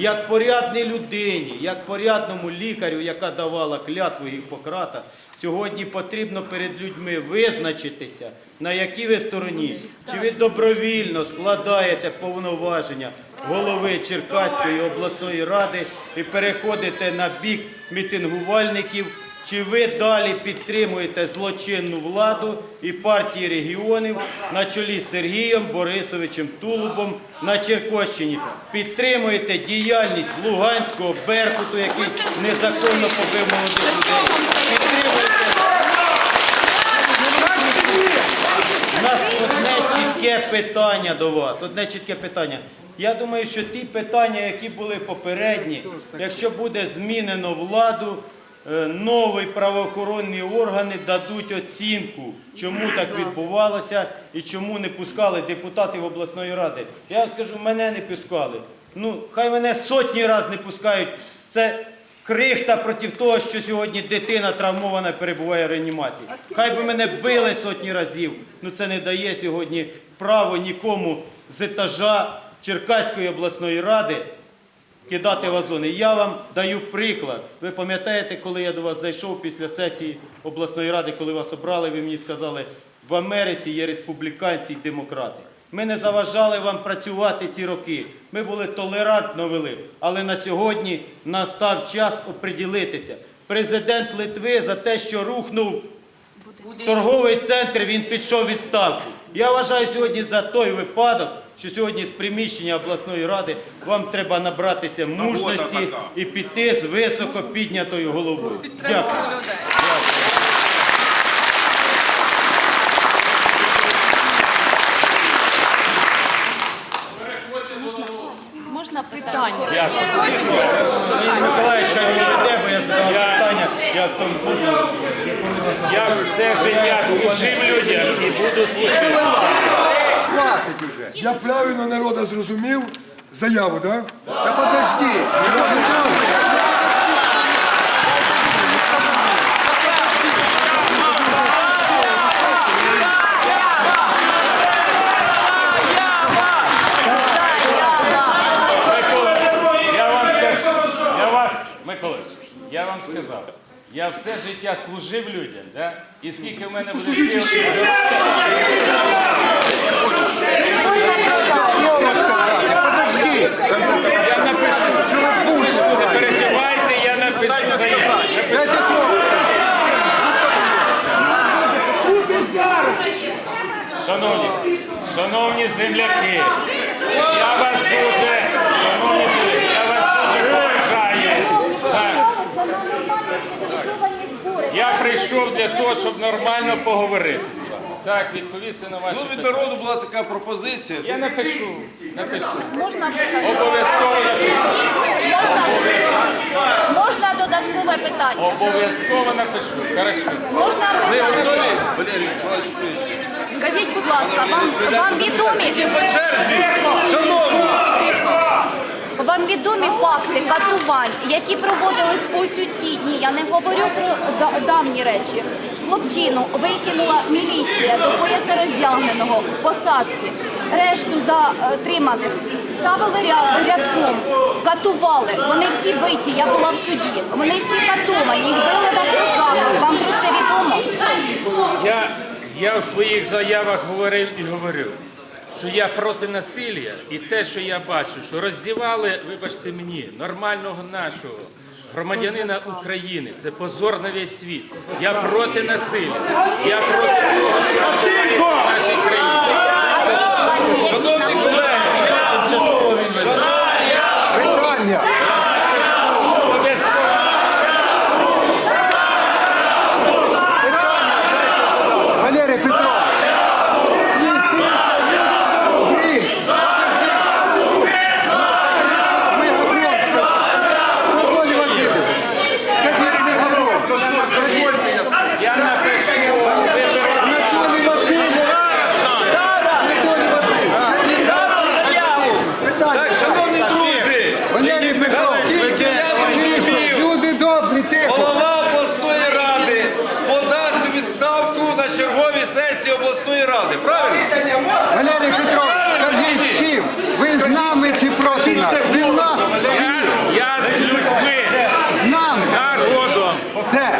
Як порядній людині, як порядному лікарю, яка давала клятву Гіппократа, сьогодні потрібно перед людьми визначитися, на якій ви стороні. Чи ви добровільно складаєте повноваження голови Черкаської обласної ради і переходите на бік мітингувальників, чи ви далі підтримуєте злочинну владу і партії регіонів на чолі з Сергієм Борисовичем Тулубом на Черкощині? Підтримуєте діяльність Луганського Беркуту, який незаконно побив молодих людей? Підтримуєте У нас одне чітке питання до вас. Одне чітке питання. Я думаю, що ті питання, які були попередні, якщо буде змінено владу, нові правоохоронні органи дадуть оцінку, чому так відбувалося і чому не пускали депутатів обласної ради. Я вам скажу, мене не пускали. Ну, хай мене сотні разів не пускають. Це крихта проти того, що сьогодні дитина травмована перебуває в реанімації. Хай би мене били сотні разів. Ну це не дає сьогодні право нікому з етажа Черкаської обласної ради кидати вазони. Я вам даю приклад. Ви пам'ятаєте, коли я до вас зайшов після сесії обласної ради, коли вас обрали, ви мені сказали, в Америці є республіканці і демократи. Ми не заважали вам працювати ці роки. Ми були толерантно вели. Але на сьогодні настав час оприділитися. Президент Литви за те, що рухнув торговий центр, він пішов відставку. Я вважаю сьогодні за той випадок, що сьогодні з приміщення обласної ради вам треба набратися мужності і піти з високо піднятою головою. Дякую. Можна питання? Леонід Миколаївич, хай веде, бо я задав питання. Я в тому можна. Я все життя служив людям і буду служити. Я правильно народа зрозумів заяву, так? Та подожди. Я вам вас, Миколаївич, я вам сказав, я все життя служив людям, да? і скільки в мене буде сил, Подожди. Я напишу. Не переживайте, я напишу заяву. Шановні, шановні земляки, я вас дуже, шановні земляки, я вас дуже поважаю. Так. Я прийшов для того, щоб нормально поговорити. Так, відповісти на ваші Ну, від питання. народу була така пропозиція. Я напишу, напишу. Можна, Обов'язково напишу. можна додаткове питання? Обов'язково напишу. Хорошо. Можна Ви питання? готові, Валерій Миколаївич? Скажіть, будь ласка, вам, вам відомі Які по черзі? Шановні! Вам відомі факти катувань, які проводились у ці. Я не говорю про давні речі. Хлопчину викинула міліція до пояса роздягненого посадки. Решту затриманих ставили рядком, катували. Вони всі биті. Я була в суді. Вони всі катовані. Їх били в автозаках. Вам про це відомо? Я, я в своїх заявах говорив і говорив, що я проти насилля і те, що я бачу, що роздівали, вибачте мені, нормального нашого громадянина України. Це позор на весь світ. Я проти насилля. Я проти того, що відбувається в нашій країні. Шановні колеги! Тимчасово він. Питання. влади, правильно? Валерій Петров, скажіть всім, ви з нами чи проти нас? Він нас Я з людьми, з нами. народом. Все.